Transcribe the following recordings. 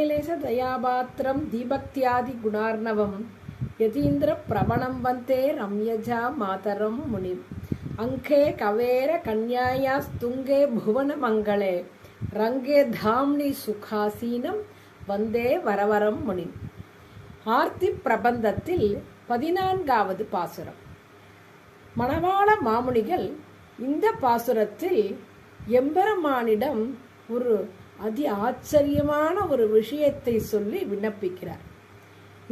லீலாசைலேச தயாபாத்திரம் தீபக்தியாதி குணார்ணவம் யதீந்திர பிரபணம் வந்தே ரம்யஜா மாதரம் முனிம் அங்கே கவேர கன்யாயா ஸ்துங்கே புவன மங்களே. ரங்கே தாம்னி சுகாசீனம் வந்தே வரவரம் முனி. ஆர்த்தி பிரபந்தத்தில் பதினான்காவது பாசுரம். மணவாள மாமுனிகள் இந்த பாசுரத்தில் எம்பெருமானிடம் ஒரு அதி ஆச்சரியமான ஒரு விஷயத்தை சொல்லி விண்ணப்பிக்கிறார்.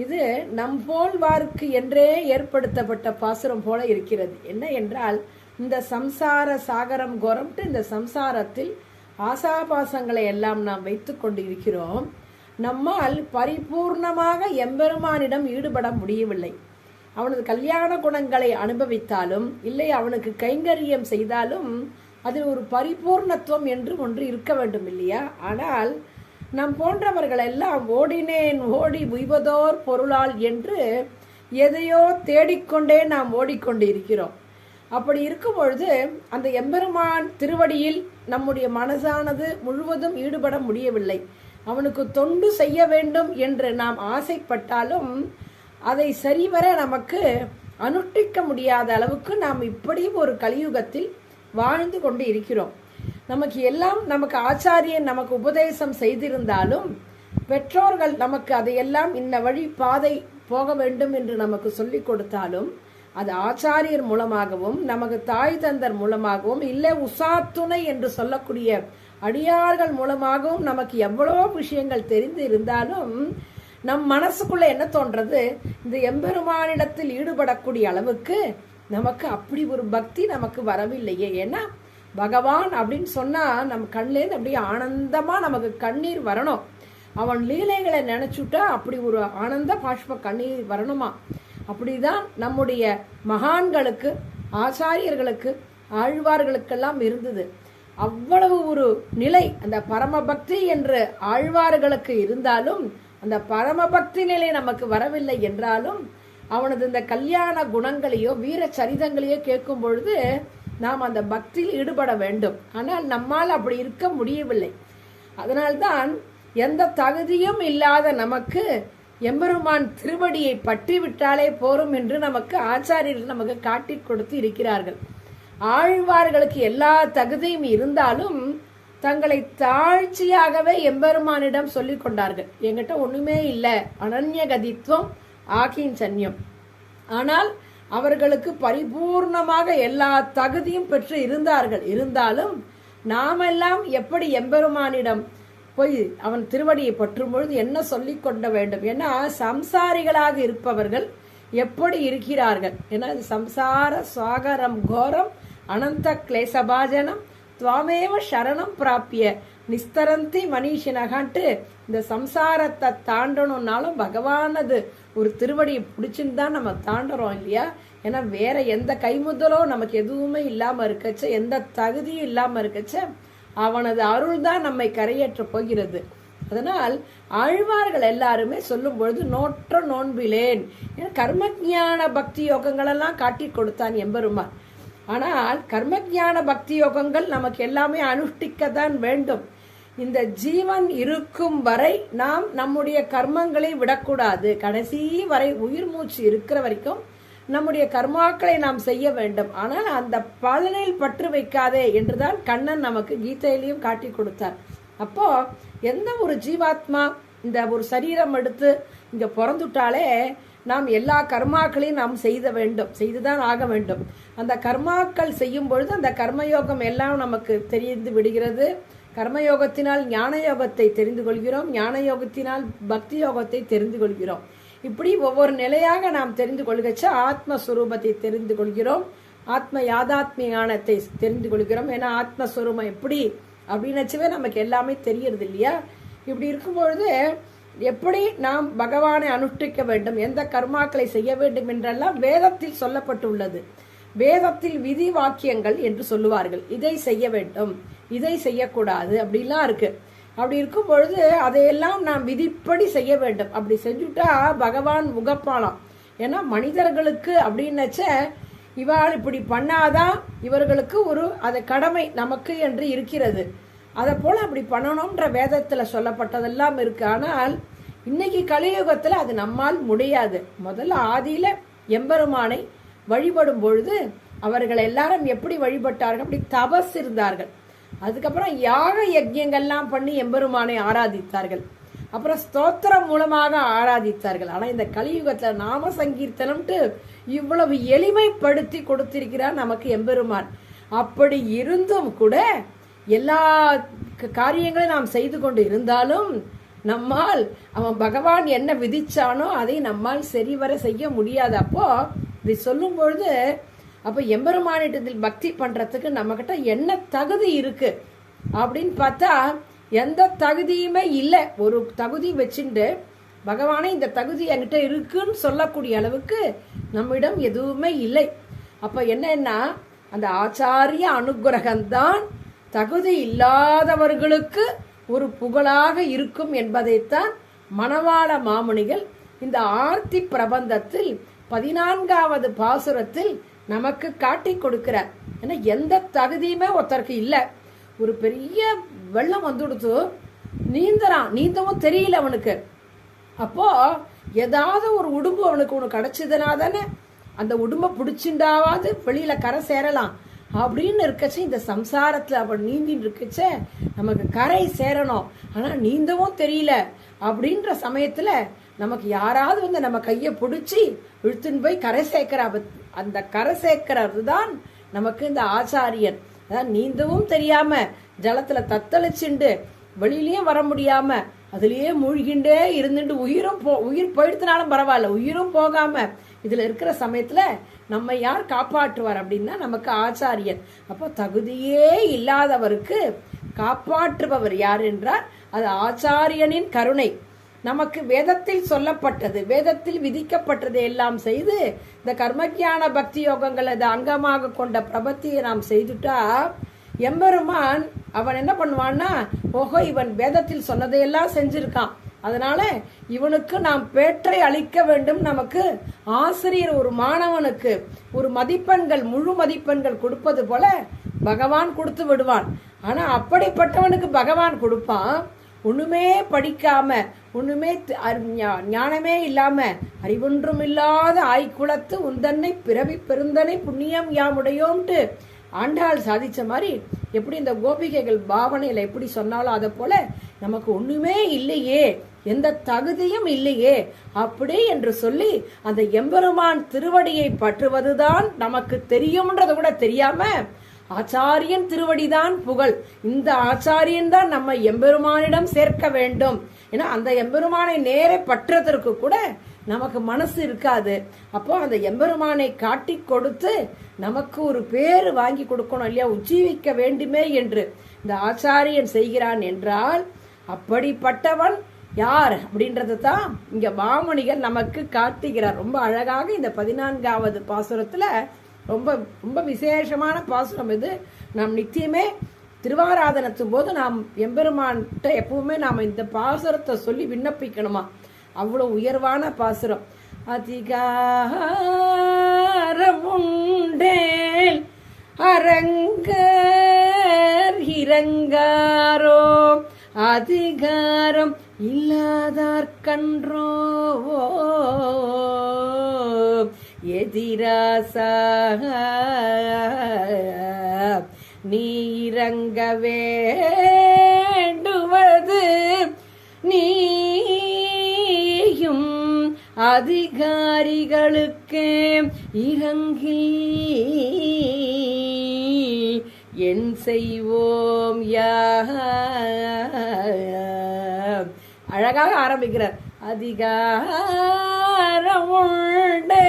இது நம் போல்வார்க்கு என்றே ஏற்படுத்தப்பட்ட பாசுரம் போல இருக்கிறது. என்ன என்றால் இந்த சம்சார சாகரம் கோரம்ட்டு இந்த சம்சாரத்தில் ஆசாபாசங்களை எல்லாம் நாம் வைத்து கொண்டு இருக்கிறோம் நம்மால் பரிபூர்ணமாக எம்பெருமானிடம் ஈடுபட முடியவில்லை. அவனது கல்யாண குணங்களை அனுபவித்தாலும் இல்லை அவனுக்கு கைங்கரியம் செய்தாலும் அதில் ஒரு பரிபூர்ணத்துவம் என்று ஒன்று இருக்க வேண்டும் இல்லையா? ஆனால் நம் போன்றவர்கள் எல்லாம் ஓடினேன் ஓடி உய்வதோர் பொருளால் என்று எதையோ தேடிக்கொண்டே நாம் ஓடிக்கொண்டு இருக்கிறோம் அப்படி இருக்கும் பொழுது அந்த எம்பெருமான் திருவடியில் நம்முடைய மனசானது முழுவதும் ஈடுபட முடியவில்லை. அவனுக்கு தொண்டு செய்ய வேண்டும் என்று நாம் ஆசைப்பட்டாலும் அதை சரிவர நமக்கு அனுஷ்டிக்க முடியாத அளவுக்கு நாம் இப்படியும் ஒரு கலியுகத்தில் வாழ்ந்து கொண்டு இருக்கிறோம். நமக்கு எல்லாம் நமக்கு ஆச்சாரியன் நமக்கு உபதேசம் செய்திருந்தாலும் பெற்றோர்கள் நமக்கு அதையெல்லாம் இந்த வழி பாதை போக வேண்டும் என்று நமக்கு சொல்லிக் கொடுத்தாலும் அது ஆச்சாரியர் மூலமாகவும் நமக்கு தாய் தந்தர் மூலமாகவும் இல்லை உசாத்துணை என்று சொல்லக்கூடிய அடியார்கள் மூலமாகவும் நமக்கு எவ்வளவோ விஷயங்கள் தெரிந்து இருந்தாலும் நம் மனசுக்குள்ள என்ன தோன்றது? இந்த எம்பெருமானிடத்தில் ஈடுபடக்கூடிய அளவுக்கு நமக்கு அப்படி ஒரு பக்தி நமக்கு வரவில்லையே. ஏன்னா பகவான் அப்படின்னு சொன்னா நம்ம கண்லேருந்து அப்படியே ஆனந்தமா நமக்கு கண்ணீர் வரணும். அவன் லீலைகளை நினைச்சுட்டா அப்படி ஒரு ஆனந்த பாஷ்ப கண்ணீர் வரணுமா? அப்படிதான் நம்முடைய மகான்களுக்கு ஆச்சாரியர்களுக்கு ஆழ்வார்களுக்கெல்லாம் இருந்தது. அவ்வளவு ஒரு நிலை அந்த பரமபக்தி என்று ஆழ்வார்களுக்கு இருந்தாலும் அந்த பரமபக்தி நிலை நமக்கு வரவில்லை என்றாலும் அவனது இந்த கல்யாண குணங்களையோ வீர சரிதங்களையோ கேட்கும் பொழுது நாம் அந்த பக்தியில் ஈடுபட வேண்டும். ஆனால் நம்மால் அப்படி இருக்க முடியவில்லை. அதனால்தான் எந்த தகுதியும் இல்லாத நமக்கு எம்பெருமான் திருவடியை பற்றி விட்டாலே போரும் என்று நமக்கு ஆச்சாரியர்கள் நமக்கு காட்டிக் கொடுத்து இருக்கிறார்கள். ஆழ்வார்களுக்கு எல்லா தகுதியும் இருந்தாலும் தங்களை தாழ்ச்சியாகவே எம்பெருமானிடம் சொல்லிக் கொண்டார்கள். என்கிட்ட ஒண்ணுமே இல்லை. அனன்யகதித்துவம் கதித்துவம் ஆகிஞ்சன்யம் ஆனால் அவர்களுக்கு பரிபூர்ணமாக எல்லா தகுதியும் பெற்று இருந்தார்கள். இருந்தாலும் நாமெல்லாம் எப்படி எம்பெருமானிடம் போய் அவன் திருவடியை பற்றும் பொழுது என்ன சொல்லிக் கொள்ள வேண்டும் ஏன்னா சம்சாரிகளாக இருப்பவர்கள் எப்படி இருக்கிறார்கள்? ஏன்னா சம்சார சுவாகரம் கோரம் அனந்த கிளேசபாஜனம் துவாமேவ சரணம் பிராப்பிய நிஸ்தரந்தி மனிஷினகான்ட்டு இந்த சம்சாரத்தை தாண்டணும்னாலும் பகவானது ஒரு திருவடியை பிடிச்சுன்னு தான் நம்ம தாண்டுறோம் இல்லையா? ஏன்னா வேற எந்த கைமுதலோ நமக்கு எதுவுமே இல்லாமல் இருக்கச்ச எந்த தகுதியும் இல்லாமல் இருக்கச்ச அவனது அருள் தான் நம்மை கரையேற்ற போகிறது. அதனால் ஆழ்வார்கள் எல்லாருமே சொல்லும் பொழுது நோற்ற நோன்பிலேன். ஏன்னா கர்மஜான பக்தி யோகங்களெல்லாம் காட்டி கொடுத்தான் எம்பெருமான். ஆனால் கர்மஜான பக்தி யோகங்கள் நமக்கு எல்லாமே அனுஷ்டிக்கத்தான் வேண்டும். இந்த ஜீவன் இருக்கும் வரை நாம் நம்முடைய கர்மங்களை விடக்கூடாது. கடைசி வரை உயிர் மூச்சு இருக்கிற வரைக்கும் நம்முடைய கர்மாக்களை நாம் செய்ய வேண்டும். ஆனால் அந்த பலனில் பற்று வைக்காதே என்றுதான் கண்ணன் நமக்கு கீதையிலையும் காட்டி கொடுத்தார். அப்போ எந்த ஒரு ஜீவாத்மா இந்த ஒரு சரீரம் எடுத்து இங்க பிறந்துட்டாலே நாம் எல்லா கர்மாக்களையும் நாம் செய்த வேண்டும். செய்துதான் ஆக வேண்டும். அந்த கர்மாக்கள் செய்யும் பொழுது அந்த கர்மயோகம் எல்லாம் நமக்கு தெரிந்து விடுகிறது. கர்மயோகத்தினால் ஞான யோகத்தை தெரிந்து கொள்கிறோம் ஞான யோகத்தினால் பக்தி யோகத்தை தெரிந்து கொள்கிறோம். இப்படி ஒவ்வொரு நிலையாக நாம் தெரிந்து கொள்கச்ச ஆத்மஸ்வரூபத்தை தெரிந்து கொள்கிறோம். ஆத்ம யாதாத்மிய ஞானத்தை தெரிந்து கொள்கிறோம். ஏன்னா ஆத்மஸ்வரூபம் எப்படி அப்படின்னச்சவே நமக்கு எல்லாமே தெரியறது இல்லையா? இப்படி இருக்கும் பொழுது எப்படி நாம் பகவானை அனுஷ்டிக்க வேண்டும் எந்த கர்மாக்களை செய்ய வேண்டும் என்றெல்லாம் வேதத்தில் சொல்லப்பட்டுள்ளது. வேதத்தில் விதி வாக்கியங்கள் என்று சொல்லுவார்கள். இதை செய்ய வேண்டும். இதை செய்யக்கூடாது அப்படிலாம் இருக்கு. அப்படி இருக்கும் பொழுது அதையெல்லாம் நாம் விதிப்படி செய்ய வேண்டும். அப்படி செஞ்சுட்டா பகவான் முகப்பாலாம் ஏன்னா மனிதர்களுக்கு அப்படின்னச்ச இவாள் இப்படி பண்ணாதான் இவர்களுக்கு ஒரு அது கடமை நமக்கு என்று இருக்கிறது. அதை போல அப்படி பண்ணணும்ன்ற வேதத்துல சொல்லப்பட்டதெல்லாம் இருக்கு. ஆனால் இன்னைக்கு கலியுகத்துல அது நம்மால் முடியாது. முதல்ல ஆதியில எம்பெருமானை வழிபடும் பொழுது அவர்கள் எல்லாரும் எப்படி வழிபட்டார்கள்? அப்படி தபஸ் இருந்தார்கள். அதுக்கப்புறம் யாக யஜ்யங்கள்லாம் பண்ணி எம்பெருமானை ஆராதித்தார்கள். அப்புறம் ஸ்தோத்திரம் மூலமாக ஆராதித்தார்கள். ஆனால் இந்த கலியுகத்தில் நாம சங்கீர்த்தனம்ட்டு இவ்வளவு எளிமைப்படுத்தி கொடுத்திருக்கிறார் நமக்கு எம்பெருமான். அப்படி இருந்தும் கூட எல்லா காரியங்களையும் நாம் செய்து கொண்டு இருந்தாலும் நம்மால் அவன் பகவான் என்ன விதிச்சானோ அதை நம்மால் சரிவர செய்ய முடியாது. அப்போ இப்படி சொல்லும் பொழுது அப்போ எம்பெருமானிட்டத்தில் பக்தி பண்ணுறதுக்கு நம்மக்கிட்ட என்ன தகுதி இருக்குது அப்படின்னு பார்த்தா எந்த தகுதியுமே இல்லை. ஒரு தகுதி வச்சுட்டு பகவானே இந்த தகுதி என்கிட்ட இருக்குன்னு சொல்லக்கூடிய அளவுக்கு நம்மிடம் எதுவுமே இல்லை. அப்போ என்னன்னா அந்த ஆச்சாரிய அனுகிரகம்தான் தகுதி இல்லாதவர்களுக்கு ஒரு புகழாக இருக்கும் என்பதைத்தான் மணவாள மாமுனிகள் இந்த ஆர்த்தி பிரபந்தத்தில் பதினான்காவது பாசுரத்தில் நமக்கு காட்டி கொடுக்கிறார் ஏன்னா எந்த தகுதியுமே ஒருத்தருக்கு இல்லை. ஒரு பெரிய வெள்ளம் வந்துடுத்து நீந்தறான். நீந்தவும் தெரியல அவனுக்கு. அப்போ ஏதாவது ஒரு உடும்பு அவனுக்கு ஒன்று கிடைச்சதுனா தானே அந்த உடும்பை பிடிச்சிண்டாவது வெளியில கரை சேரலாம். அப்படின்னு இருக்கச்சே இந்த சம்சாரத்தில் அவன் நீந்தின்னு இருக்கச்ச நமக்கு கரை சேரணும். ஆனால் நீந்தவும் தெரியல. அப்படின்ற சமயத்தில் நமக்கு யாராவது வந்து நம்ம கையை பிடிச்சி இழுத்துன்னு போய் கரை சேர்க்கிற அந்த கரை சேர்க்கிறது தான் நமக்கு இந்த ஆச்சாரியன். அதான் நீந்தவும் தெரியாம ஜலத்துல தத்தளிச்சுண்டு வெளியிலயும் வர முடியாம அதுலயே மூழ்கிண்டே இருந்துட்டு உயிரும் போ உயிர் போயிடுத்தினாலும் பரவாயில்ல உயிரும் போகாம இதுல இருக்கிற சமயத்துல நம்ம யார் காப்பாற்றுவார் அப்படின்னா நமக்கு ஆச்சாரியன். அப்போ தகுதியே இல்லாதவருக்கு காப்பாற்றுபவர் யார் என்றால் அது ஆச்சாரியனின் கருணை. நமக்கு வேதத்தில் சொல்லப்பட்டது வேதத்தில் விதிக்கப்பட்டதை எல்லாம் செய்து இந்த கர்மக்கியான பக்தி யோகங்கள் அதை அங்கமாக கொண்ட பிரபத்தியை நாம் செய்துட்டா எம்பெருமான் அவன் என்ன பண்ணுவான்னா ஓஹோ இவன் வேதத்தில் சொன்னதையெல்லாம் செஞ்சிருக்கான். அதனால இவனுக்கு நாம் பேற்றை அளிக்க வேண்டும் நமக்கு. ஆசிரியர் ஒரு மாணவனுக்கு ஒரு மதிப்பெண்கள் முழு மதிப்பெண்கள் கொடுப்பது போல பகவான் கொடுத்து விடுவான். ஆனா அப்படிப்பட்டவனுக்கு பகவான் கொடுப்பான் ஒண்ணுமே படிக்காம ஒண்ணுமே ஞா- ஞானமே இல்லாம அறிவொன்றும் இல்லாத ஆய்குலத்து உந்தன்னை பிறவி பெருந்தனை புண்ணியம் யாமுடையோம்ட்டு ஆண்டாள் சாதிச்ச மாதிரி எப்படி இந்த கோபிகைகள் பாவனையில எப்படி சொன்னாலும் அதை போல நமக்கு ஒண்ணுமே இல்லையே எந்த தகுதியும் இல்லையே அப்படி என்று சொல்லி அந்த எம்பெருமான் திருவடியை பற்றுவதுதான் நமக்கு தெரியும்ன்றது கூட தெரியாம ஆச்சாரியன் திருவடிதான் புகழ். இந்த ஆச்சாரியன் தான் நம்ம எம்பெருமானிடம் சேர்க்க வேண்டும். ஏன்னா அந்த எம்பெருமானை நேரே பற்றதற்கு கூட நமக்கு மனசு இருக்காது. அப்போ அந்த எம்பெருமானை காட்டி கொடுத்து நமக்கு ஒரு பேர் வாங்கி கொடுக்கணும் இல்லையா? உஜ்ஜீவிக்க வேண்டுமே என்று இந்த ஆச்சாரியன் செய்கிறான் என்றால் அப்படிப்பட்டவன் யார் அப்படின்றது தான் இங்க மாமணிகள் நமக்கு காட்டுகிறார். ரொம்ப அழகாக இந்த பதினான்காவது பாசுரத்துல ரொம்ப ரொம்ப விசேஷமான பாசுரம் இது. நாம் நித்தியமே திருவாராதனத்தும் போது நாம் எம்பெருமான்கிட்ட எப்பவுமே நாம் இந்த பாசுரத்தை சொல்லி விண்ணப்பிக்கணுமா? அவ்வளோ உயர்வான பாசுரம். அதிகாரமுண்டேல் அரங்கர் இறங்காரோ? அதிகாரம் இல்லாதார்கன்றோ எதிராசா நீ இறங்க வேண்டுவது நீயும் அதிகாரிகளுக்கு இறங்கி என் செய்வோம் யா அழகாக ஆரம்பிக்கிறார் அதிகாரம் உண்டே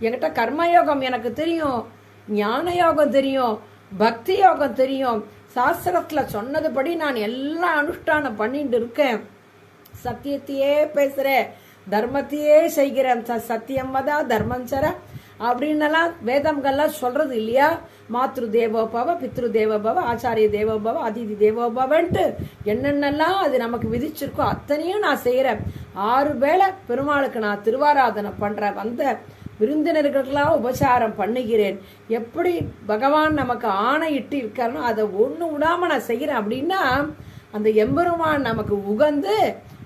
என்கிட்ட கர்மயோகம் எனக்கு தெரியும் ஞான யோகம் தெரியும் பக்தி யோகம் தெரியும். சாஸ்திரத்தில் சொன்னதுபடி நான் எல்லா அனுஷ்டானம் பண்ணிட்டு இருக்கேன். சத்தியத்தையே பேசுகிறேன் தர்மத்தையே செய்கிறேன். ச- சத்தியம் வதா தர்மம் சர அப்படின்னெல்லாம் வேதங்கள்லாம் சொல்றது இல்லையா? மாத்ரு தேவோபவ பித்ரு தேவோபவ ஆச்சாரிய தேவோபவ அதிதி தேவோபவன்ட்டு என்னென்னலாம் அது நமக்கு விதிச்சிருக்கோ அத்தனையும் நான் செய்கிறேன் ஆறு வேளை பெருமாளுக்கு நான் திருவாராதனை பண்ணுறேன் வந்த விருந்தினர்களுக்கெல்லாம் உபசாரம் பண்ணுகிறேன். எப்படி பகவான் நமக்கு ஆணையிட்டு இருக்காருனோ அதை ஒன்று விடாம நான் செய்கிறேன் அப்படின்னா அந்த எம்பெருமான் நமக்கு உகந்து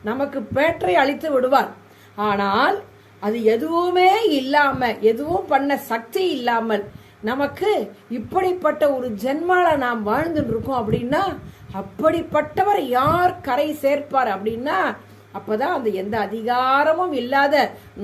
நமக்கு பேற்றை அளித்து விடுவார். ஆனால் அது எதுவுமே இல்லாம எதுவும் பண்ண சக்தி இல்லாமல் நமக்கு இப்படிப்பட்ட ஒரு ஜென்மால நாம் வாழ்ந்துட்டு இருக்கோம் அப்படின்னா அப்படிப்பட்டவர் யார் கரை சேர்ப்பார் அப்படின்னா அப்பதான் அந்த எந்த அதிகாரமும் இல்லாத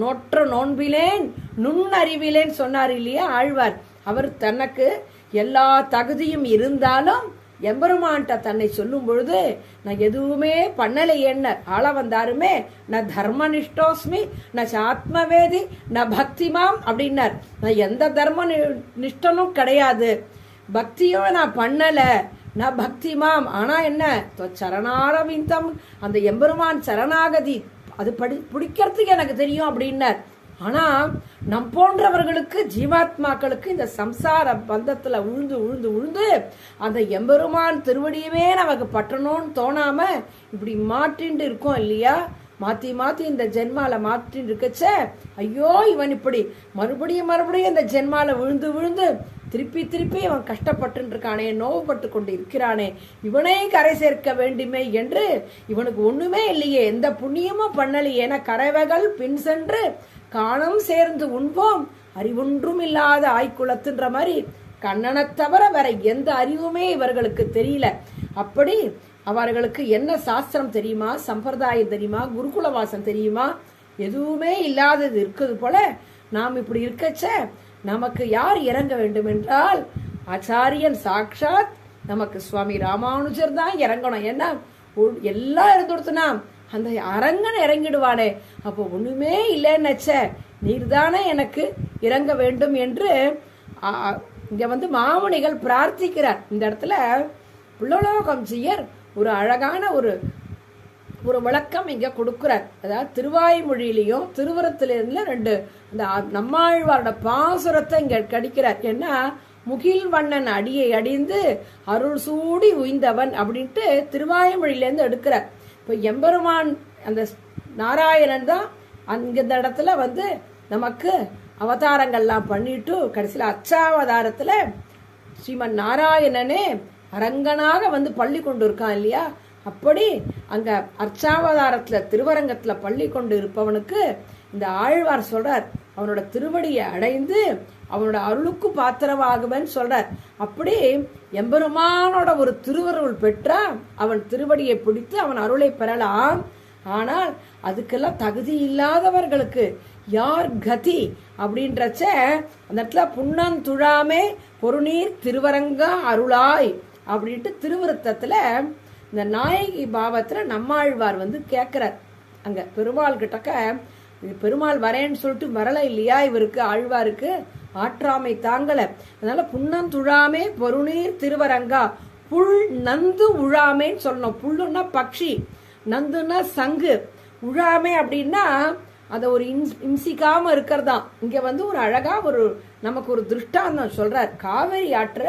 நோற்ற நோன்பிலேன் நுண்ணறிவிலேன்னு சொன்னார் இல்லையா ஆழ்வார். அவர் தனக்கு எல்லா தகுதியும் இருந்தாலும் எம்பெருமான்ட்ட தன்னை சொல்லும் பொழுது நான் எதுவுமே பண்ணலை என்ன ஆள வந்தாருமே நான் தர்மனிஷ்டோஸ்மி நான் ஆத்மவேதி நான் பக்திமாம் அப்படின்னார். நான் எந்த தர்ம நி- நிஷ்டனும் கிடையாது. பக்தியும் நான் பண்ணலை நான் பக்திமாம். ஆனா என்ன? சரணாரவிந்தம். அந்த எம்பெருமான் சரணாகதி அது படி பிடிக்கிறதுக்கு எனக்கு தெரியும் அப்படின்னார். ஆனா நம் போன்றவர்களுக்கு ஜீவாத்மாக்களுக்கு இந்த சம்சார பந்தத்துல உழுந்து உழுந்து உழுந்து அந்த எம்பெருமான் திருவடியவே நமக்கு பற்றணும்னு தோணாம இப்படி மாட்டிண்டு இருக்கோம் இல்லையா? மாத்தி மாத்தி இந்த ஜென்மால மாற்றின்னு இருக்கச்ச ஐயோ இவன் இப்படி மறுபடியும் மறுபடியும் இந்த ஜென்மால விழுந்து விழுந்து திருப்பி திருப்பி அவன் கஷ்டப்பட்டு இருக்கானே நோவுபட்டு கொண்டு இருக்கிறானே இவனே கரை சேர்க்க வேண்டுமே என்று இவனுக்கு ஒண்ணுமே இல்லையே எந்த புண்ணியமும் பண்ணலையே என கரைவகள் பின் சென்று காணம் சேர்ந்து உண்போம். அறிவொன்றும் இல்லாத ஆய்க்குளத்துன்ற மாதிரி கண்ணனை தவிர வேற எந்த அறிவுமே இவர்களுக்கு தெரியல. அப்படி அவர்களுக்கு என்ன சாஸ்திரம் தெரியுமா? சம்பிரதாயம் தெரியுமா? குருகுல வாசம் தெரியுமா? எதுவுமே இல்லாதது இருக்குது போல நாம் இப்படி இருக்கச்ச நமக்கு யார் இறங்க வேண்டும் என்றால் ஆச்சாரியன் சாக்ஷாத் நமக்கு சுவாமி ராமானுஜர் தான் இறங்கணும். ஏன்னா ஒ- எல்லாம் இருந்துடுத்துனா அந்த அரங்கன் இறங்கிடுவானே. அப்போ ஒண்ணுமே இல்லைன்னுச்ச நீர்தானே எனக்கு இறங்க வேண்டும் என்று இங்கே இங்க வந்து மாமுனிகள் பிரார்த்திக்கிறார். இந்த இடத்துல புள்ளலோகம் செய்யர் ஒரு அழகான ஒரு ஒரு விளக்கம் இங்க கொடுக்கிறார். அதாவது திருவாய்மொழியிலையும் திருவரத்திலிருந்து ரெண்டு அந்த நம்மாழ்வாரோட பாசுரத்தை இங்க கடிக்கிறார். ஏன்னா முகில் வண்ணன் அடியை அடிந்து அருள் சூடி உய்ந்தவன் அப்படின்ட்டு திருவாய்மொழியிலேருந்து எடுக்கிறார். இப்போ எம்பெருமான் அந்த நாராயணன் தான் அங்க இந்த இடத்துல வந்து நமக்கு அவதாரங்கள்லாம் பண்ணிட்டு கடைசியில் அச்சாவதாரத்தில் ஸ்ரீமன் நாராயணனே அரங்கனாக வந்து பள்ளி கொண்டு இருக்கான் இல்லையா? அப்படி அங்கே அர்ச்சாவதாரத்தில் திருவரங்கத்தில் பள்ளி கொண்டு இருப்பவனுக்கு இந்த ஆழ்வார் சொல்கிறார் அவனோட திருவடியை அடைந்து அவனோட அருளுக்கு பாத்திரமாகுவன் சொல்றார். அப்படி எம்பெருமானோட ஒரு திருவருள் பெற்றா அவன் திருவடியை பிடித்து அவன் அருளை பெறலாம். ஆனால் அதுக்கெல்லாம் தகுதி இல்லாதவர்களுக்கு யார் கதி அப்படின்றச்ச அந்த இடத்துல புண்ணன் துழாமே பொருநீர் திருவரங்கா அருளாய் அப்படின்ட்டு திருவிருத்தத்துல இந்த நாயகி பாவத்துல நம்மாழ்வார் வந்து கேட்கிறார் அங்க பெருமாள் கிட்டக்க பெருமாள் வரேன்னு சொல்லிட்டு வரல இல்லையா இவருக்கு ஆழ்வாருக்கு? ஆற்றாமை தாங்கல அதனால புன்னந்துழாமே பொருநீர் திருவரங்கா. புல் நந்து உழாமேன்னு சொல்லணும். புல்லுன்னா பக்ஷி நந்துன்னா சங்கு. உழாமை அப்படின்னா அதை ஒரு இன்ஸ் இம்சிக்காம இருக்கிறதாம் இங்க வந்து ஒரு அழகா ஒரு நமக்கு ஒரு திருஷ்டாந்தம் சொல்றார். காவேரி ஆற்ற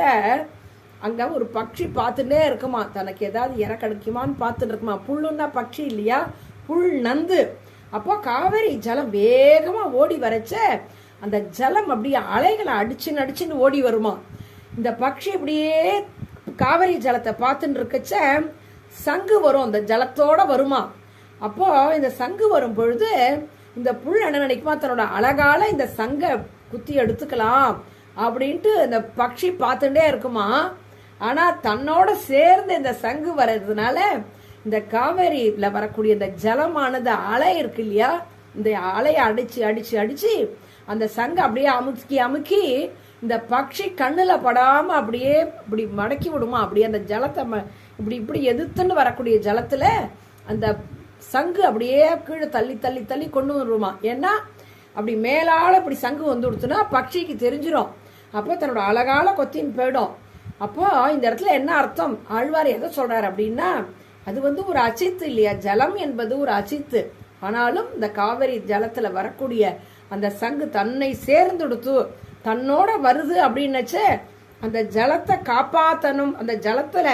அங்க ஒரு பட்சி பார்த்துட்டே இருக்குமா? தனக்கு ஏதாவது இற கிடைக்குமான்னு பார்த்துட்டு இருக்குமா? புல்லுன்னா பட்சி இல்லையா? புல் நந்து. அப்போ காவேரி ஜலம் வேகமா ஓடி வரச்ச அந்த ஜலம் அப்படியே அலைகளை அடிச்சுன்னு அடிச்சுன்னு ஓடி வருமா? இந்த பக்ஷி அப்படியே காவிரி ஜலத்தை பார்த்துட்டு இருக்கச்ச சங்கு வரும் அந்த ஜலத்தோட வருமா? அப்போ இந்த சங்கு வரும் பொழுது இந்த புல் என்ன நினைக்குமா? தன்னோட அழகால இந்த சங்கை குத்தி எடுத்துக்கலாம் அப்படின்ட்டு இந்த பட்சி பார்த்துட்டே இருக்குமா? ஆனா தன்னோட சேர்ந்து இந்த சங்கு வர்றதுனால இந்த காவேரியில வரக்கூடிய இந்த ஜலமானது அலை இருக்கு இல்லையா? இந்த அலையை அடிச்சு அடிச்சு அடிச்சு அந்த சங்கு அப்படியே அமுக்கி அமுக்கி இந்த பட்சி கண்ணுல படாம அப்படியே இப்படி மடக்கி விடுமா? அப்படியே அந்த ஜலத்தை ம- இப்படி இப்படி எதிர்த்துன்னு வரக்கூடிய ஜலத்துல அந்த சங்கு அப்படியே கீழே தள்ளி தள்ளி தள்ளி கொண்டு வருமா ஏன்னா அப்படி மேலால இப்படி சங்கு வந்து கொடுத்துனா பட்சிக்கு தெரிஞ்சிடும் அப்போ தன்னோட அழகால கொத்தின்னு போயிடும். அப்போ இந்த இடத்துல என்ன அர்த்தம்? ஆழ்வார் எதை சொல்கிறார் அப்படின்னா அது வந்து ஒரு அச்சித்து இல்லையா? ஜலம் என்பது ஒரு அச்சித்து. ஆனாலும் இந்த காவிரி ஜலத்துல வரக்கூடிய அந்த சங்கு தன்னை சேர்ந்துடுத்து தன்னோட வருது அப்படின்னுச்சு அந்த ஜலத்தை காப்பாத்தணும். அந்த ஜலத்துல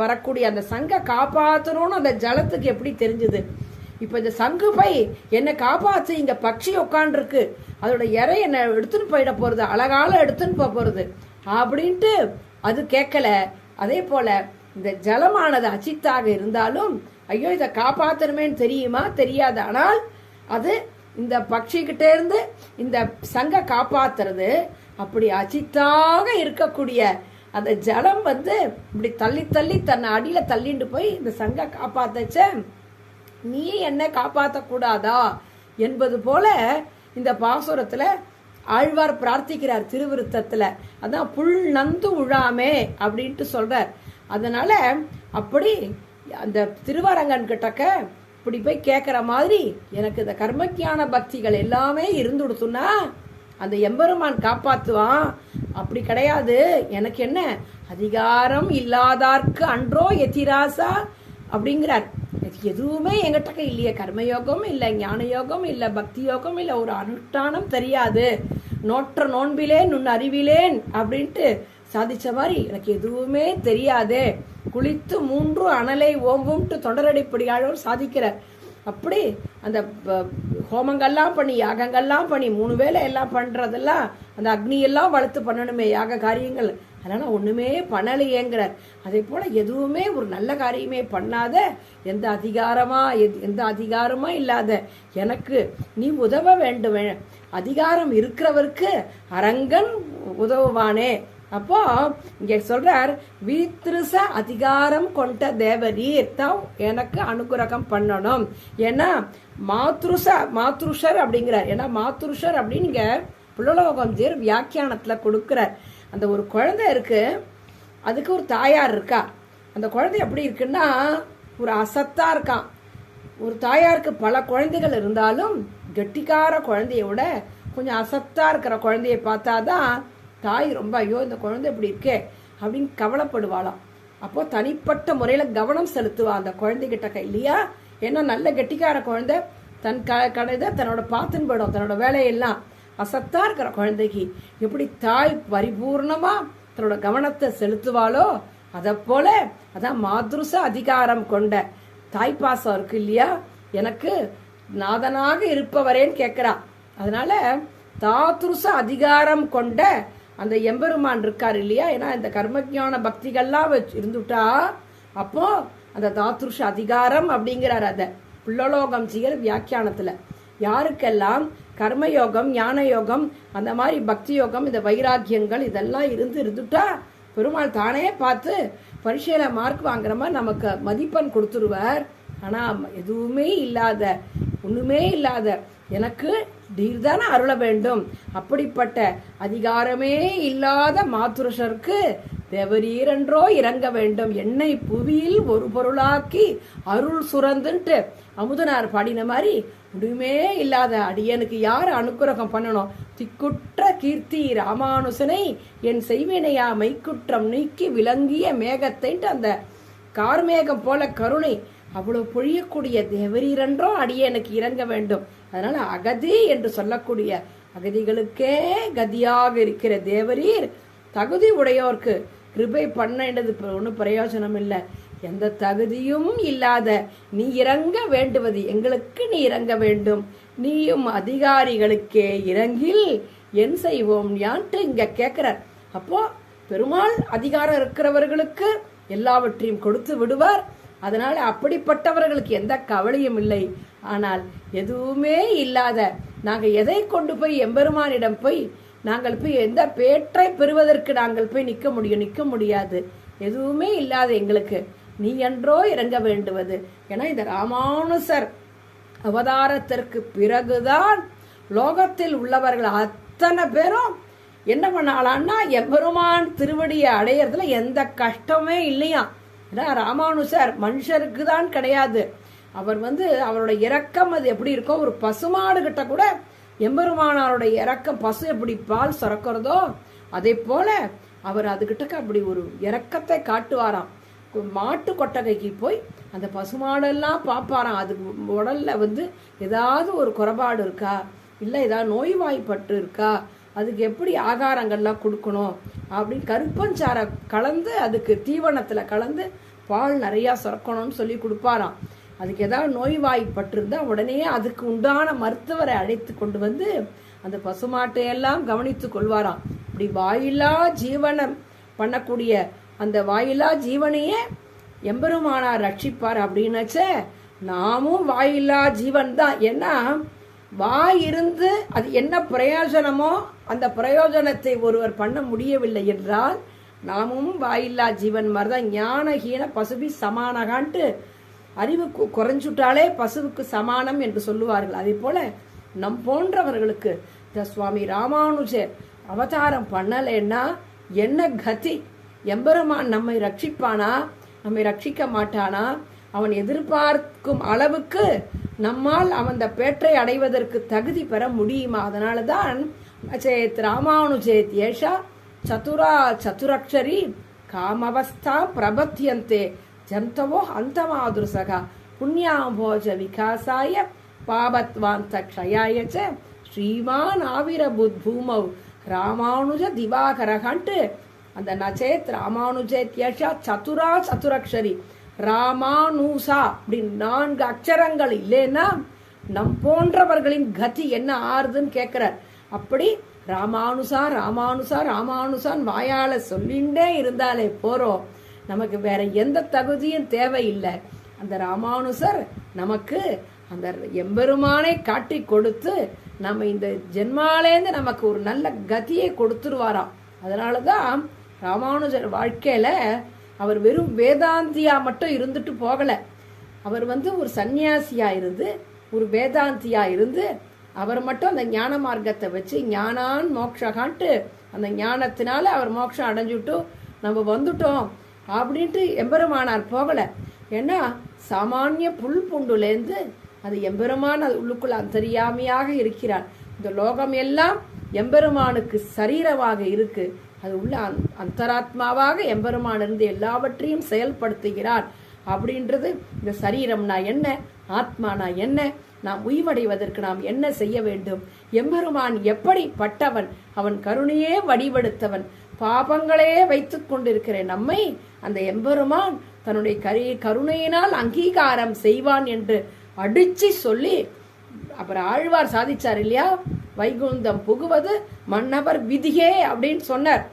வரக்கூடிய அந்த சங்கை காப்பாத்தணும்னு அந்த ஜலத்துக்கு எப்படி தெரிஞ்சது? இப்போ இந்த சங்கு பை என்னை காப்பாத்து இங்க பட்சி உட்காண்டிருக்கு அதோட இறை என்னை எடுத்துன்னு போயிட போறது அழகால எடுத்துன்னு போக போறது அப்படின்ட்டு அது கேட்கல அதே போல இந்த ஜலமானது அச்சித்தாக இருந்தாலும் ஐயோ இதை காப்பாத்தணுமேன்னு தெரியுமா? தெரியாது. ஆனால் அது இந்த பட்சிக்கிட்டே இருந்து இந்த சங்க காப்பாத்துறது அப்படி அஜித்தாக இருக்கக்கூடிய அந்த ஜலம் வந்து இப்படி தள்ளி தள்ளி தன்னை அடியில் தள்ளிட்டு போய் இந்த சங்க காப்பாத்தச்ச. நீ என்ன காப்பாற்றக்கூடாதா என்பது போல இந்த பாசுரத்தில் ஆழ்வார் பிரார்த்திக்கிறார் திருவிருத்தத்தில். அதான் புல் நந்து உழாமே அப்படின்ட்டு சொல்கிறார் அதனால் அப்படி அந்த திருவரங்கன் கிட்டக்க இப்படி போய் கேட்குற மாதிரி எனக்கு இந்த கர்மக்கியான பக்திகள் எல்லாமே இருந்துடுத்துன்னா அந்த எம்பெருமான் காப்பாற்றுவான் அப்படி கிடையாது. எனக்கு என்ன? அதிகாரம் இல்லாதார்க்கு அன்றோ எத்திராசா அப்படிங்கிறார். எனக்கு எதுவுமே எங்கிட்ட இல்லையே. கர்மயோகம் இல்லை ஞான யோகம் இல்லை பக்தி யோகம் இல்லை. ஒரு அனுஷ்டானம் தெரியாது. நோற்ற நோன்பிலேன் நுண் அறிவிலேன் அப்படின்ட்டு சாதிச்ச மாதிரி எனக்கு எதுவுமே தெரியாதே. குளித்து மூன்று அனலை ஓம்பும்ட்டு தொண்டரடிப்படியாளர் சாதிக்கிறார். அப்படி அந்த ப- ஹோமங்கள்லாம் பண்ணி யாகங்கள்லாம் பண்ணி மூணு வேளை எல்லாம் பண்றதெல்லாம் அந்த அக்னியெல்லாம் வளர்த்து பண்ணணுமே யாக காரியங்கள். அதனால ஒண்ணுமே பண்ணலையேங்கிறார். அதே போல எதுவுமே ஒரு நல்ல காரியமே பண்ணாத எந்த அதிகாரமா எத்- எந்த அதிகாரமா இல்லாத எனக்கு நீ உதவ வேண்டும். அதிகாரம் இருக்கிறவருக்கு அரங்கன் உதவுவானே. அப்போ இங்க சொல்றார் வீத்திருச அதிகாரம் கொண்ட தேவரீர். தான் எனக்கு அனுகிரகம் பண்ணணும். ஏன்னா மாத்ருச மாத்ருஷர் அப்படிங்கிறார். ஏன்னா மாத்ருஷர் அப்படின்னு இங்க புலலோகம் ஜீர் வியாக்கியானத்துல கொடுக்கிறார். அந்த ஒரு குழந்தை இருக்கு. அதுக்கு ஒரு தாயார் இருக்கா? அந்த குழந்தை எப்படி இருக்குன்னா ஒரு அசத்தா இருக்கான். ஒரு தாயாருக்கு பல குழந்தைகள் இருந்தாலும் கெட்டிக்கார குழந்தைய விட கொஞ்சம் அசத்தா இருக்கிற குழந்தைய பார்த்தாதான் தாய் ரொம்ப ஐயோ இந்த குழந்தை இப்படி இருக்கே அப்படின்னு கவலைப்படுவாளாம். அப்போ தனிப்பட்ட முறையில் கவனம் செலுத்துவா அந்த குழந்தைகிட்ட இல்லையா ஏன்னா நல்ல கெட்டிக்கார குழந்தை. தன் க கடைதை தன்னோட பார்த்துன்னு போயிடும். தன்னோட வேலையெல்லாம் அசத்தா இருக்கிற குழந்தைக்கு எப்படி தாய் பரிபூர்ணமாக தன்னோட கவனத்தை செலுத்துவாளோ அதை போல அதான் மாதுருச அதிகாரம் கொண்ட தாய்ப்பாசம் இருக்கு இல்லையா? எனக்கு நாதனாக இருப்பவரேன்னு கேட்குறா. அதனால தாத்ருச அதிகாரம் கொண்ட அந்த எம்பெருமான் இருக்கார் இல்லையா? ஏன்னா இந்த கர்மஜான பக்திகள்லாம் வச்சு இருந்துட்டா அப்போ அந்த தாத்ருஷ அதிகாரம் அப்படிங்கிறார் அதை. புள்ளலோகம் செய்கிற வியாக்கியானத்தில். யாருக்கெல்லாம் கர்மயோகம் ஞான யோகம் அந்த மாதிரி பக்தி யோகம் இந்த வைராக்கியங்கள் இதெல்லாம் இருந்து இருந்துட்டா பெருமாள் தானே பார்த்து பரீட்சையில மார்க் வாங்குற மாதிரி நமக்கு மதிப்பெண் கொடுத்துருவார். ஆனால் எதுவுமே இல்லாத ஒன்றுமே இல்லாத எனக்கு நீர்தானே அருள வேண்டும். அப்படிப்பட்ட அதிகாரமே இல்லாத மாத்துருஷருக்கு தேவரீரன்றோ இறங்க வேண்டும். என்னை புவியில் ஒரு பொருளாக்கி அருள் சுரந்துன்ட்டு அமுதனார் பாடின மாதிரி ஒண்ணுமே இல்லாத அடியனுக்கு யார் அனுக்கிரகம் பண்ணணும்? திக்குற்ற கீர்த்தி ராமானுசனை என் செய்வினையா மைக்குற்றம் நீக்கி விளங்கிய மேகத்தைன்ட்டு அந்த கார்மேகம் போல கருணை அவ்வளவு பொழியக்கூடிய தேவரீரன்றோ அடியனுக்கு இறங்க வேண்டும். அதனால அகதி என்று சொல்லக்கூடிய அகதிகளுக்கே கதியாக இருக்கிற தேவரீர் தகுதி உடையோர்க்கு கிருபை பண்ணது ஒன்றும் பிரயோஜனம் இல்லை. எந்த தகுதியும் இல்லாத நீ இறங்க வேண்டுவது எங்களுக்கு நீ இறங்க வேண்டும். நீயும் அதிகாரிகளுக்கே இறங்கில் என் செய்வோம் யான்ட்டு இங்க கேட்கிறார். அப்போ பெருமாள் அதிகாரம் இருக்கிறவர்களுக்கு எல்லாவற்றையும் கொடுத்து விடுவார். அதனால அப்படிப்பட்டவர்களுக்கு எந்த கவலையும் இல்லை. ஆனால் எதுவுமே இல்லாத நாங்கள் எதை கொண்டு போய் எம்பெருமானிடம் போய் நாங்கள் போய் எந்த பேற்றை பெறுவதற்கு நாங்கள் போய் நிற்க முடியும் நிற்க முடியாது. எதுவுமே இல்லாத எங்களுக்கு நீ என்றோ இறங்க வேண்டுவது. ஏன்னா இந்த ராமானுசர் அவதாரத்திற்கு பிறகுதான் லோகத்தில் உள்ளவர்கள் அத்தனை பேரும் என்ன பண்ணாலான்னா எம்பெருமான் திருவடியை அடையிறதுல எந்த கஷ்டமே இல்லையா ஏன்னா ராமானுசர் மனுஷருக்கு தான் கிடையாது. அவர் வந்து அவரோட இரக்கம் அது எப்படி இருக்கோ ஒரு பசுமாடு கிட்ட கூட எம்பெருமானாரோட இரக்கம் பசு எப்படி பால் சுரக்கிறதோ அதே போல அவர் அதுகிட்ட அப்படி ஒரு இறக்கத்தை காட்டுவாராம். மாட்டு கொட்டகைக்கு போய் அந்த பசுமாடெல்லாம் பார்ப்பாராம். அதுக்கு உடல்ல வந்து ஏதாவது ஒரு குறைபாடு இருக்கா? இல்லை ஏதாவது நோய்வாய்ப்பட்டு இருக்கா? அதுக்கு எப்படி ஆகாரங்கள்லாம் கொடுக்கணும்? அப்படின்னு கருப்பஞ்சாரை கலந்து அதுக்கு தீவனத்தில் கலந்து பால் நிறையா சுரக்கணும்னு சொல்லி கொடுப்பாராம். அதுக்கு ஏதாவது நோய்வாய்ப்பட்டிருந்தா உடனே அதுக்கு உண்டான மருத்துவரை அழைத்து கொண்டு வந்து அந்த பசுமாட்டை எல்லாம் கவனித்துக் கொள்வாராம். இப்படி வாயிலா ஜீவனம் பண்ணக்கூடிய அந்த வாயிலா ஜீவனையே எம்பெருமானார் ரட்சிப்பார் அப்படின்னாச்ச நாமும் வாயில்லா ஜீவன் தான் ஏன்னா வாய் இருந்து அது என்ன பிரயோஜனமோ அந்த பிரயோஜனத்தை ஒருவர் பண்ண முடியவில்லை என்றால் நாமும் வாயில்லா ஜீவன் மாதிரி தான் ஞானஹீன பசுபி சமானகான்ட்டு அறிவு குறைஞ்சுட்டாலே பசுவுக்கு சமானம் என்று சொல்லுவார்கள். அதே போல நம் போன்றவர்களுக்கு இந்த சுவாமி ராமானுஜர் அவதாரம் பண்ணலைன்னா என்ன கதி? எம்பெருமான் நம்மை ரட்சிப்பானா? நம்மை ரட்சிக்க மாட்டானா? அவன் எதிர்பார்க்கும் அளவுக்கு நம்மால் அவன் அந்த பேற்றை அடைவதற்கு தகுதி பெற முடியுமா? அதனால தான் சேத் ராமானுஜேத் ஏஷா சதுரா சதுரக்ஷரி காமவஸ்தா பிரபத்தியந்தே ஜந்தவோ அந்தமாதுர்சகா புண்ணியாம்போஜ விகாசாய பாபத்வாந்த க்ஷயாய ஸ்ரீமான் ஸ்ரீமான் ஆவிரபுத் பூமௌ ராமானுஜ திவாகரகான்ட்டு அந்த நச்சேத் ராமானுஜேத்யஷா சதுரா சதுரக்ஷரி। ராமானுசா அப்படின்னு நான்கு அக்ஷரங்கள் இல்லைன்னா நம் போன்றவர்களின் கதி என்ன ஆறுதுன்னு கேட்கிறார் அப்படி ராமானுசா ராமானுசா ராமானுசான் வாயால சொல்லிண்டே இருந்தாலே போறோம். நமக்கு வேற எந்த தகுதியும் தேவையில்லை. அந்த ராமானுசர் நமக்கு அந்த எம்பெருமானை காட்டி கொடுத்து நம்ம இந்த ஜென்மாலேருந்து நமக்கு ஒரு நல்ல கதியை கொடுத்துருவாராம். அதனால தான் ராமானுஜர் வாழ்க்கையில அவர் வெறும் வேதாந்தியா மட்டும் இருந்துட்டு போகல. அவர் வந்து ஒரு சன்னியாசியா இருந்து ஒரு வேதாந்தியா இருந்து அவர் மட்டும் அந்த ஞான மார்க்கத்தை வச்சு ஞானான் மோக்ஷகான்ட்டு அந்த ஞானத்தினால அவர் மோட்சம் அடைஞ்சுட்டு நம்ம வந்துட்டோம். அப்படின்ட்டு எம்பெருமானார் போகல. ஏன்னா சாமானிய புல் புண்டுலேருந்து அது எம்பெருமான் அது உள்ளுக்குள்ள அந்தரியாமையாக இருக்கிறார். இந்த லோகம் எல்லாம் எம்பெருமானுக்கு சரீரமாக இருக்கு. அது உள்ள அந் அந்தராத்மாவாக எம்பெருமான் இருந்து எல்லாவற்றையும் செயல்படுத்துகிறார். அப்படின்றது இந்த சரீரம்னா என்ன? ஆத்மானா என்ன? நாம் உய்வடைவதற்கு நாம் என்ன செய்ய வேண்டும்? எம்பெருமான் எப்படிப்பட்டவன்? அவன் கருணையே வடிவெடுத்தவன். பாபங்களே வைத்துக் கொண்டிருக்கிற நம்மை அந்த எம்பெருமான் தன்னுடைய கரி கருணையினால் அங்கீகாரம் செய்வான் என்று அடிச்சு சொல்லி அப்புறம் ஆழ்வார் சாதிச்சார் இல்லையா? வைகுந்தம் புகுவது மன்னவர் விதியே அப்படின்னு சொன்னார்.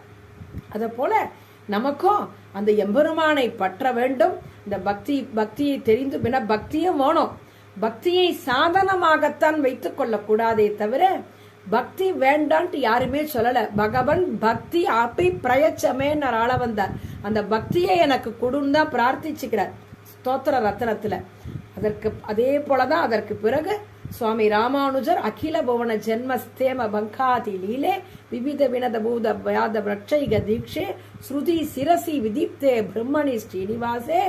அதை போல நமக்கும் அந்த எம்பெருமானை பற்ற வேண்டும். இந்த பக்தி பக்தியை தெரிந்து பின்ன பக்தியும் வேணும். பக்தியை சாதனமாகத்தான் வைத்துக் கொள்ளக்கூடாதே தவிர பக்தி வேண்டான்ட்டு யாருமே சொல்லல. பகவன் பக்தி அப்பி பிரயச்சமேன்னு ஆள வந்தார். அந்த பக்தியை எனக்கு கொடுன்னு தான் பிரார்த்திச்சுக்கிறார் ஸ்தோத்திர ரத்னத்துல அதற்கு அதே போலதான் அதற்கு பிறகு சுவாமி ராமானுஜர் அகில புவன ஜென்மஸ்தேம பங்காதி லீலே விவித வினத பூத வியாத விரட்சைக தீட்சே ஸ்ருதி சிரசி விதீப்தே பிரம்மணி ஸ்ரீனிவாசே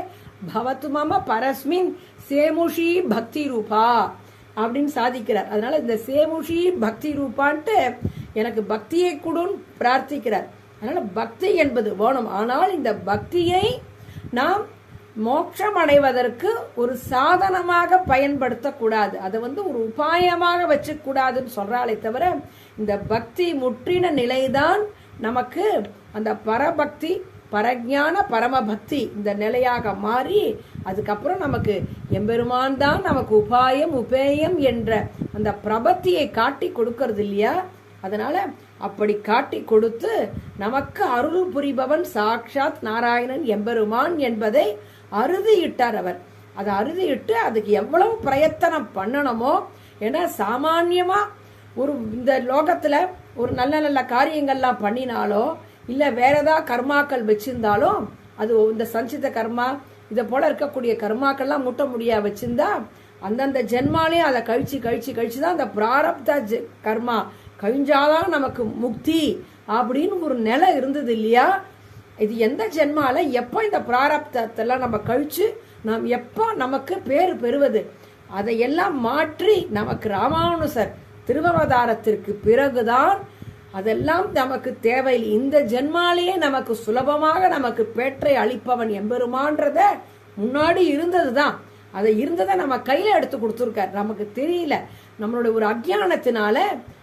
பவத்து மம பரஸ்மின் சேமுஷி பக்தி ரூபா. அப்படின்னு சாதிக்கிறார். அதனால இந்த சேமுஷி பக்தி ரூபான்ட்டு எனக்கு பக்தியை கொடுன்னு பிரார்த்திக்கிறார். அதனால பக்தி என்பது வேணும். ஆனால் இந்த பக்தியை நாம் மோட்சம் அடைவதற்கு ஒரு சாதனமாக பயன்படுத்தக்கூடாது அதை வந்து ஒரு உபாயமாக வச்சுக்கூடாதுன்னு சொல்றாளே தவிர இந்த பக்தி முற்றின நிலைதான் நமக்கு அந்த பரபக்தி பரஜான பரமபக்தி இந்த நிலையாக மாறி அதுக்கப்புறம் நமக்கு எம்பெருமான் தான் நமக்கு உபாயம் உபேயம் என்ற அந்த பிரபத்தியை காட்டி கொடுக்கறது இல்லையா? அதனால அப்படி காட்டி கொடுத்து நமக்கு அருள் புரிபவன் சாக்ஷாத் நாராயணன் எம்பெருமான் என்பதை அறுதியிட்டார் அவர். அதை அறுதியிட்டு அதுக்கு எவ்வளவு பிரயத்தனம் பண்ணணுமோ ஏன்னா சாமான்யமா ஒரு இந்த லோகத்துல ஒரு நல்ல நல்ல காரியங்கள்லாம் பண்ணினாலோ இல்ல வேற ஏதாவது கர்மாக்கள் வச்சிருந்தாலும் அது இந்த சஞ்சித கர்மா இதை போல இருக்கக்கூடிய கர்மாக்கள்லாம் முட்ட முடியா வச்சிருந்தா அந்தந்த ஜென்மாலையும் அதை கழிச்சு கழிச்சு கழிச்சு தான் அந்த பிராரப்த ஜெ- கர்மா கழிஞ்சாதான் நமக்கு முக்தி அப்படின்னு ஒரு நிலை இருந்தது இல்லையா? இது எந்த ஜென்மால எப்போ இந்த பிராரப்தத்தெல்லாம் நம்ம கழிச்சு நாம் எப்போ நமக்கு பேர் பெறுவது? அதையெல்லாம் மாற்றி நமக்கு ராமானுசர் திருவவதாரத்திற்கு பிறகுதான் அதெல்லாம் நமக்கு தேவையில்லை. இந்த ஜென்மாலேயே நமக்கு சுலபமாக நமக்கு பேற்றை அளிப்பவன் எம்பெருமான்றத முன்னாடி இருந்ததுதான். அதை இருந்ததை நம்ம கையில எடுத்து கொடுத்துருக்கார். நமக்கு தெரியல. நம்மளுடைய ஒரு அஜ்ஞானத்தினால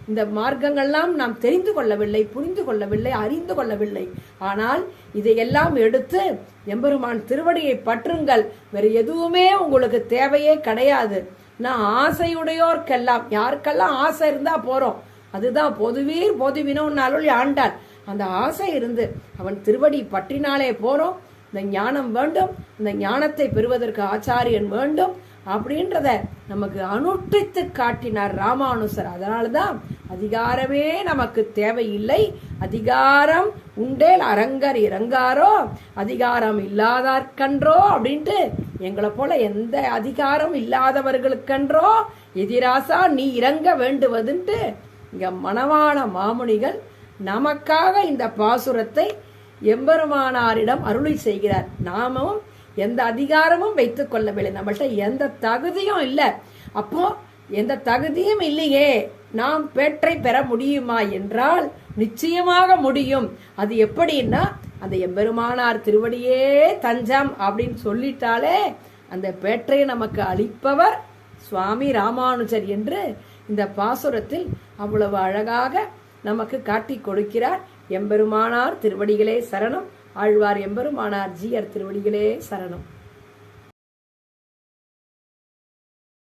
இந்த மார்க்கங்கள்லாம் நாம் தெரிந்து கொள்ளவில்லை புரிந்து கொள்ளவில்லை அறிந்து கொள்ளவில்லை. ஆனால் இதையெல்லாம் எடுத்து எம்பெருமான் திருவடியை பற்றுங்கள். வேறு எதுவுமே உங்களுக்கு தேவையே கிடையாது. நான் ஆசையுடையோர்க்கெல்லாம் யாருக்கெல்லாம் ஆசை இருந்தா போறோம். அதுதான் பொதுவீர் பொதுவினோன்னாலும் ஆண்டாள். அந்த ஆசை இருந்து அவன் திருவடி பற்றினாலே போறோம். இந்த ஞானம் வேண்டும். இந்த ஞானத்தை பெறுவதற்கு ஆச்சாரியன் வேண்டும். அப்படின்றத நமக்கு அனுட்டித்து காட்டினார் ராமானுசர். அதனால்தான் அதிகாரமே நமக்கு தேவையில்லை. அதிகாரம் உண்டேல் அரங்கர் இறங்காரோ? அதிகாரம் இல்லாதார்கன்றோ அப்படின்ட்டு எங்களை போல எந்த அதிகாரம் இல்லாதவர்களுக்கன்றோ எதிராசா நீ இறங்க வேண்டுவதுன்ட்டு இங்க மணவாள மாமுனிகள் நமக்காக இந்த பாசுரத்தை எம்பெருமானாரிடம் அருளி செய்கிறார். நாமும் எந்த அதிகாரமும் வைத்துக் கொள்ளவில்லை. நம்மள்ட்ட எந்த தகுதியும் இல்லை. அப்போ எந்த தகுதியும் இல்லையே. நாம் பேற்றை பெற முடியுமா என்றால் நிச்சயமாக முடியும். அது எப்படின்னா அந்த எம்பெருமானார் திருவடியே தஞ்சம் அப்படின்னு சொல்லிட்டாலே அந்த பேற்றை நமக்கு அளிப்பவர் சுவாமி ராமானுஜர் என்று இந்த பாசுரத்தில் அவ்வளவு அழகாக நமக்கு காட்டிக் கொடுக்கிறார். எம்பெருமானார் திருவடிகளே சரணம். ஆழ்வார் எம்பெருமானார் ஜீயர் திருவடிகளே சரணம்.